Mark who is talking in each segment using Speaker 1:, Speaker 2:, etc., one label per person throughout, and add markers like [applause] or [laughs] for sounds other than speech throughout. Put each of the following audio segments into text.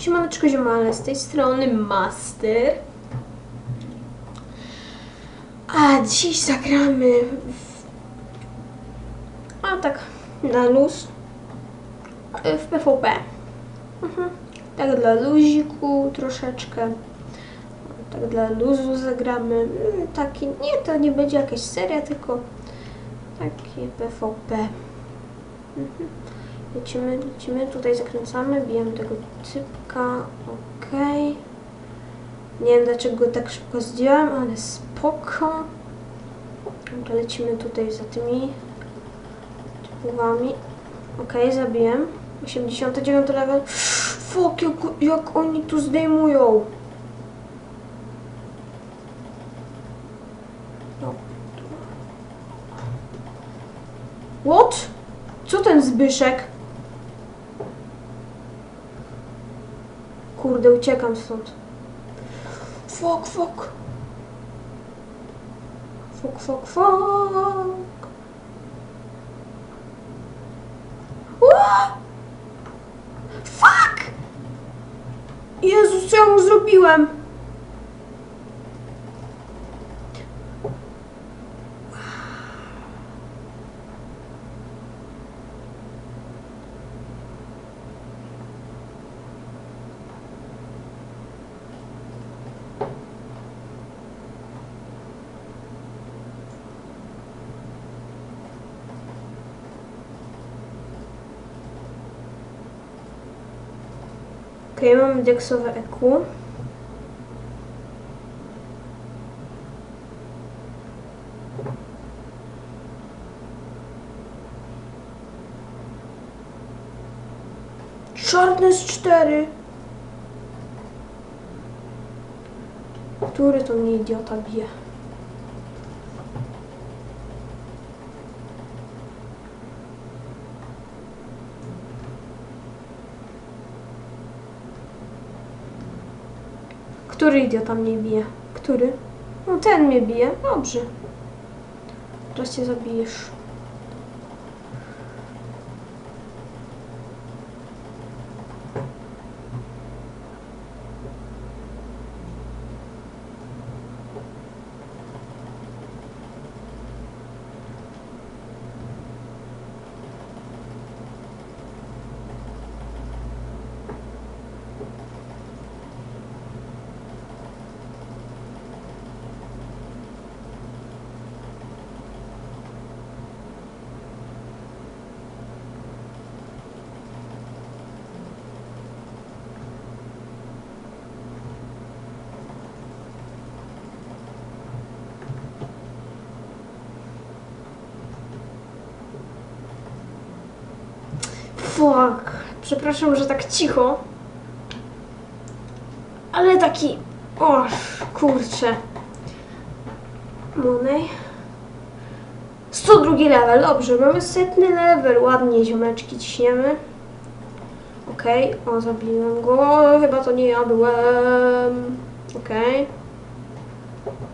Speaker 1: Siemaneczko ziomale, z tej strony Master. A dziś zagramy w... A tak, na luz. W PvP. Mhm. Tak dla luziku troszeczkę. Tak dla luzu zagramy. Mm, Taki, nie, to nie będzie jakaś seria, tylko takie PvP. Mhm. Lecimy, lecimy, tutaj zakręcamy, bijemy tego typka, okej. Nie wiem dlaczego go tak szybko zdjąłem, ale spoko. Dobra, lecimy tutaj za tymi typowami. Okej, zabiłem. 89 level. Fuck, jak, jak oni tu zdejmują. No. What? Co ten Zbyszek? Kurde, uciekam stąd. Fok, fok. Fok, fok, fok. Fuck! Jezus, co ja mu zrobiłem? Okej, mamy deksowe EQ. Sharpness 4. Który to mnie idiota bije? Który idiota mnie bije? Który? No ten mnie bije. Dobrze. Teraz cię zabijesz. Fuck. Przepraszam, że tak cicho. Ale taki... O, kurczę. Monej. 102 level, dobrze, mamy setny level, ładnie ziomeczki ciśniemy. Okej, o zabiłem go, chyba to nie ja byłem. Okej. Ale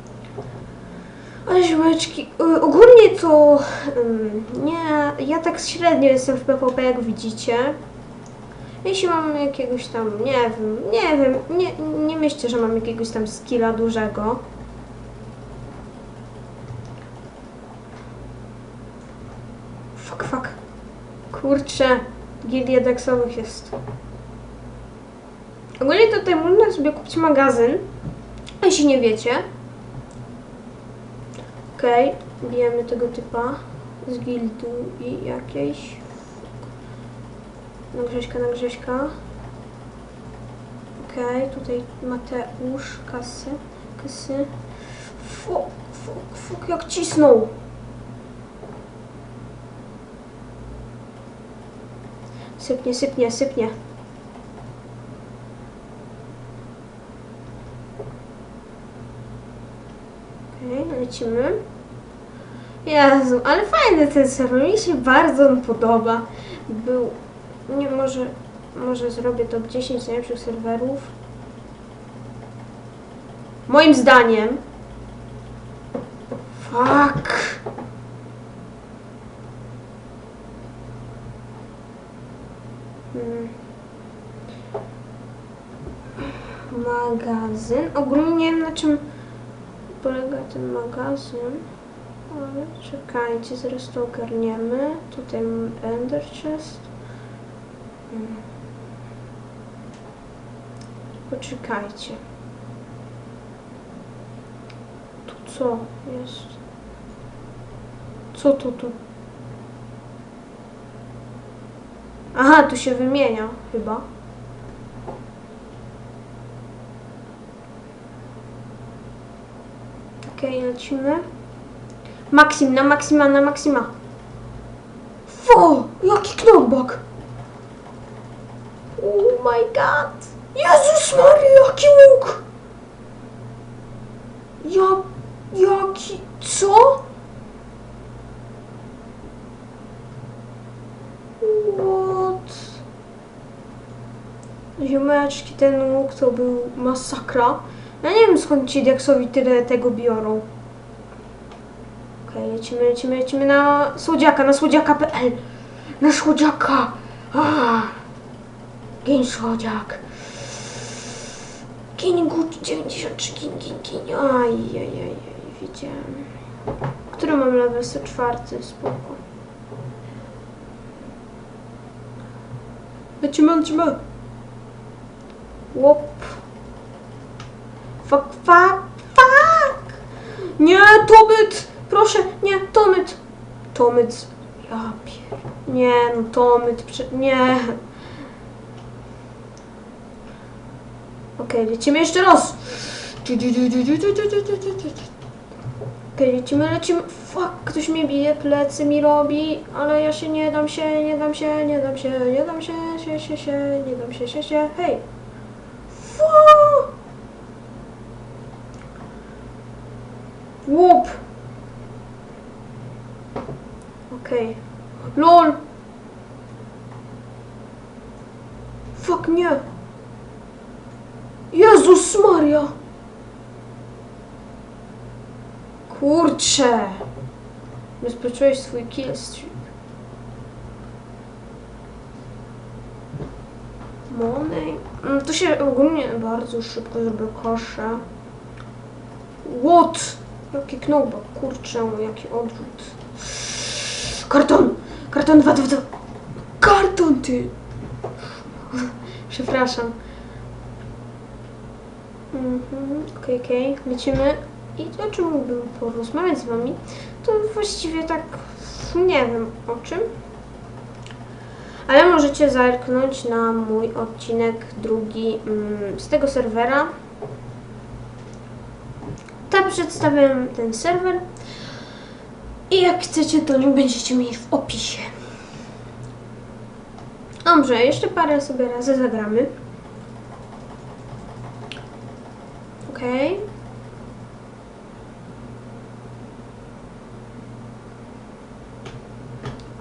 Speaker 1: ziomeczki, y, ogólnie to nie, ja tak średnio jestem w PvP jak widzicie. Jeśli mam jakiegoś tam, nie wiem, nie wiem, nie, nie myślę, że mam jakiegoś tam skilla dużego. Fuck, fuck. Kurczę, gildie deksowych jest. Ogólnie tutaj można sobie kupić magazyn, jeśli nie wiecie. Okej, bijemy tego typa z gildu i jakiejś. Nagrześka, nagrześka. Okej, tutaj Mateusz, kasy, kasy. Fuk, fuk, fuk, jak cisnął. Sypnie, sypnie, sypnie. Okej, lecimy. Jezu, ale fajny ten serwer, mi się bardzo on podoba. Był, nie może, może zrobię top 10 najlepszych serwerów. Moim zdaniem. Fuck. Hmm. magazyn. Ogólnie nie wiem na czym polega ten magazyn. Czekajcie, zaraz to ogarniemy. Tutaj mamy Ender Chest. Mm. Poczekajcie. Tu co jest? Co to tu? Aha, tu się wymienia chyba. Okej, lecimy. Maksim, na maksima, na maksima. Fo, jaki knockback. Oh my god. Jezus Maria, jaki łuk. Ja, jaki, co? What? Ziomeczki, ten łuk to był masakra. Ja nie wiem skąd ci Dexowi tyle tego biorą. Lecimy, lecimy, lecimy na słodziaka, na słodziaka.pl Na słodziaka! Ah. Gin słodziak. Gin gut 93, gin, gin, gin. Aj, aj, aj, aj, widziałem. Który mam level? 104, spoko. Lecimy, lecimy. Łop. Fuck, fuck, fuck! Nie, Tomyt! Proszę, nie, Tomyt! Tomyt, ja pier... Nie, no Tomyt, prze... nie. Okej, lecimy jeszcze raz. Okej, lecimy, lecimy. Fuck, ktoś mnie bije, plecy mi robi, ale ja się nie dam się, nie dam się, nie dam się, nie dam się, się, się, się, nie dam się, się, się, hej. Fuck! Łup! Okej. LOL! Fuck, nie! Jezus Maria! Kurczę! Bezpieczyłeś swój killstreak. Money. Mm, To się ogólnie bardzo szybko zrobił kosze. What? Jaki knockback, kurczę, jaki odrzut. Karton! Karton 2, 2, 2. Karton, ty! Przepraszam. Mhm, okej, okej, lecimy. I o czym mógłbym porozmawiać z wami, to właściwie tak nie wiem o czym. Ale możecie zerknąć na mój odcinek drugi mm, z tego serwera. Tam przedstawiam ten serwer. I jak chcecie, to link będziecie mieli w opisie. Dobrze, jeszcze parę sobie razy zagramy. Okej.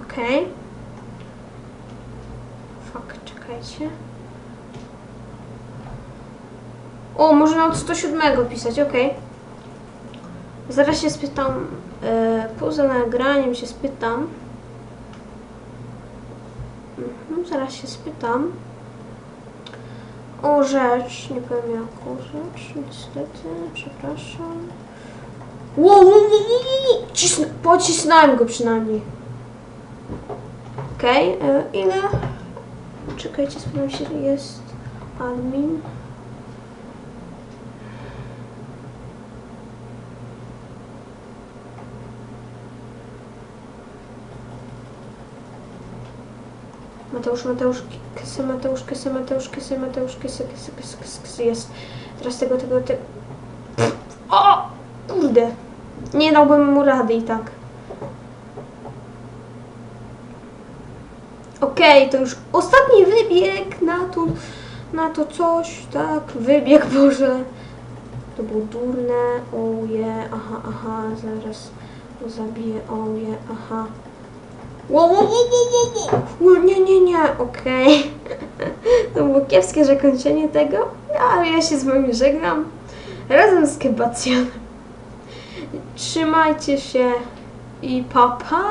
Speaker 1: Okej. Fuck, czekajcie. O, można od 107 pisać, okej. Zaraz się spytam, e, poza nagraniem się spytam. Mhm, zaraz się spytam. O rzecz, nie powiem jaką rzecz, niestety, przepraszam. Wow, wow, wow, wow, pocisnąłem go przynajmniej. Okej, e, ile? Czekajcie, sprawdzam się, jest admin. Mateusz, Mateusz, Kesy, Mateusz, Kesy, Mateusz, Kesy, Mateusz, Kesy, Kesy, Kesy, Kesy, Kesy, jest. Teraz tego, tego, tego. O! Kurde. Nie dałbym mu rady i tak. Okej, to już ostatni wybieg na to, na to coś, tak, wybieg, [laughs] Boże. To było durne, oje, aha, aha, zaraz go zabiję, oje, aha. Wow, wow, wow, wow, wow, wow. Nie, nie, nie, okej. [laughs] To było kiepskie zakończenie tego, ale ja się z wami żegnam. Razem z Kebacjanem. Trzymajcie się i pa, pa.